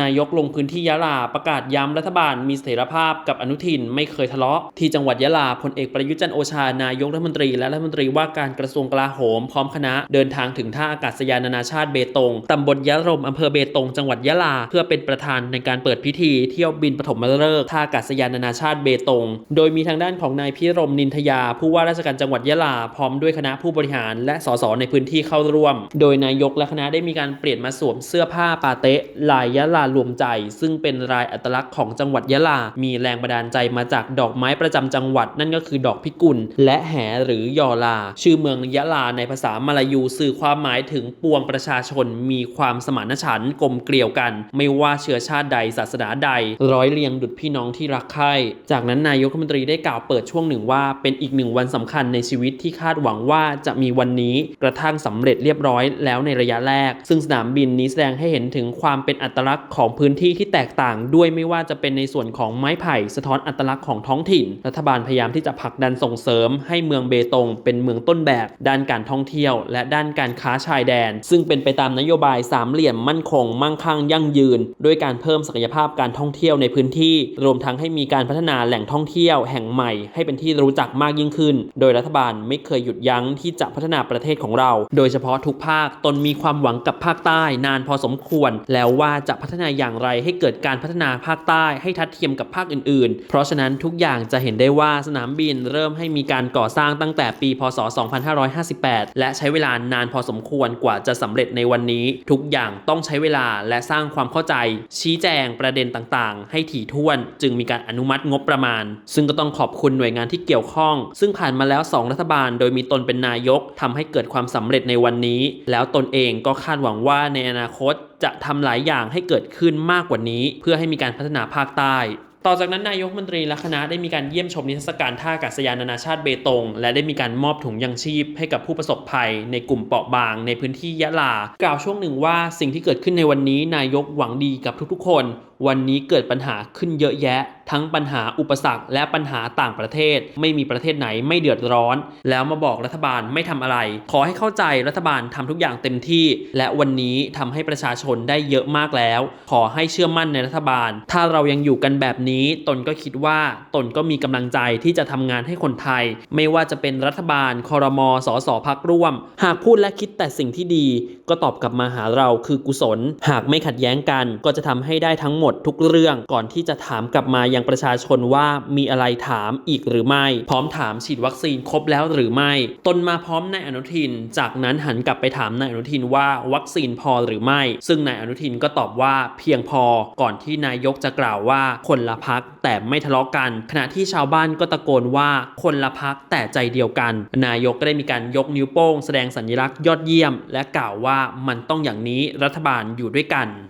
นายกลงพื้นที่ยะลาประกาศย้ำรัฐบาลมีเสถียรภาพกับอนุทินไม่เคยทะเลาะ ที่จังหวัดยะลาพลเอกประยุจันโอชานายกรัฐมนตรีและรัฐมนตรีว่าการกระทรวงกลาโหมพร้อมคณะ เดินทางถึงท่าอากาศยานนานาชาติเบตงตำบลยะรมอำเภอเบตงจังหวัดยะลา เพื่อเป็นประธานในการเปิดพิธีเที่ยวบินปฐมฤกษ์ท่าอากาศยานนานาชาติเบตง โดยมีทางด้านของนายพิรมนินทยา ผู้ว่าราชการจังหวัดยะลา พร้อมด้วยคณะผู้บริหารและสสในพื้นที่เข้าร่วม โดยนายกและคณะได้มีการเปลี่ยนมาสวมเสื้อผ้าปาเต๊ะลายยะลารวมใจ ซึ่งเป็นลายอัตลักษณ์ของจังหวัดยะลา มีแรงบันดาลใจมาจากดอกไม้ประจำจังหวัด นั่นก็คือดอกพิกุล และแหหรือยอลา ชื่อเมืองยะลาในภาษามาลายูสื่อความหมายถึงปวงประชาชน มีความสมานฉันท์กลมเกลียวกัน ไม่ว่าเชื้อชาติใดศาสนาใด ร้อยเรียงดุจพี่น้องที่รักใคร่จากนั้นนายกรัฐมนตรีได้กล่าวเปิดช่วงหนึ่งว่าเป็นอีกหนึ่งวันสำคัญในชีวิตที่คาดหวังว่าจะมีวันนี้กระทั่งสำเร็จเรียบร้อยแล้วในระยะแรก ซึ่งสนามบินนี้แสดงให้เห็นถึงความเป็นอัตลักษณ์ของพื้นที่ที่แตกต่างด้วยไม่ว่าจะเป็นในส่วนของไม้ไผ่สะท้อนอัตลักษณ์ของท้องถิ่น รัฐบาลพยายามที่จะผลักดันส่งเสริม ให้เมืองเบตงเป็นเมืองต้นแบบ ด้านการท่องเที่ยว และด้านการค้าชายแดน ซึ่งเป็นไปตามนโยบายสามเหลี่ยมมั่นคง มั่งคั่งยั่งยืน ด้วยการเพิ่มศักยภาพการท่องเที่ยวในพื้นที่ รวมทั้งให้มีการพัฒนาแหล่งท่องเที่ยวแห่งใหม่ให้เป็นที่รู้จักมากยิ่งขึ้น โดยรัฐบาลไม่เคยหยุดยั้งที่จะพัฒนาประเทศของเรา โดยเฉพาะทุกภาคตนมีความหวังกับภาคใต้นานพอสมควร แล้วว่าจะพัฒนาอย่างไรให้เกิดการพัฒนาภาคใต้ให้ทัดเทียมกับภาคอื่นๆ เพราะฉะนั้นทุกอย่างจะเห็นได้ว่าสนามบินเริ่มให้มีการก่อสร้างตั้งแต่ปี พศ 2558 และใช้เวลานานพอสมควรกว่าจะสำเร็จในวันนี้ ทุกอย่างต้องใช้เวลาและสร้างความเข้าใจ ชี้แจงประเด็นต่างๆ ให้ถี่ถ้วน จึงมีการอนุมัติงบประมาณ ซึ่งก็ต้องขอบคุณหน่วยงานที่เกี่ยวข้อง ซึ่งผ่านมาแล้ว 2 รัฐบาล โดยมีตนเป็นนายกทำให้เกิดความสำเร็จในวันนี้ แล้วตนเองก็คาดหวังว่าในอนาคต จะทำหลายอย่างให้เกิดขึ้นมากกว่านี้ เพื่อให้มีการพัฒนาภาคใต้ต่อจากนั้นนายกรัฐมนตรีและคณะได้มีการเยี่ยมชมนิทรรศการท่าอากาศยานนานาชาติเบตง และได้มีการมอบถุงยังชีพให้กับผู้ประสบภัย ในกลุ่มเปราะบางในพื้นที่ยะลา กล่าวช่วงหนึ่งว่าสิ่งที่เกิดขึ้นในวันนี้นายกหวังดีกับทุกๆคน วันนี้เกิดปัญหาขึ้นเยอะแยะทั้งปัญหาอุปสรรค และปัญหาต่างประเทศ ไม่มีประเทศไหนไม่เดือดร้อน แล้วมาบอกรัฐบาลไม่ทำอะไร ขอให้เข้าใจรัฐบาลทำทุกอย่างเต็มที่ และวันนี้ทำให้ประชาชนได้เยอะมากแล้ว ขอให้เชื่อมั่นในรัฐบาล ถ้าเรายังอยู่กันแบบนี้ตนก็คิดว่าตนก็มีกำลังใจที่จะทำงานให้คนไทย ไม่ว่าจะเป็นรัฐบาลคอรมอสอสพักร่วม หากพูดและคิดแต่สิ่งที่ดี ก็ตอบกลับมาหาเราคือกุศล หากไม่ขัดแย้งกัน ก็จะทำให้ได้ทั้งหมดทุกเรื่องก่อนที่จะถามกลับมายังประชาชนว่ามีอะไรถามอีกหรือไม่ พร้อมถามฉีดวัคซีนครบแล้วหรือไม่ ตนมาพร้อมนายอนุทิน จากนั้นหันกลับไปถามนายอนุทินว่าวัคซีนพอหรือไม่ ซึ่งนายอนุทินก็ตอบว่าเพียงพอก่อนที่นายกจะกล่าวว่าคนละพักแต่ไม่ทะเลาะกัน ขณะที่ชาวบ้านก็ตะโกนว่าคนละพักแต่ใจเดียวกัน นายกก็ได้มีการยกนิ้วโป้ง แสดงสัญลักษณ์ยอดเยี่ยม และกล่าวว่ามันต้องอย่างนี้รัฐบาลอยู่ด้วยกัน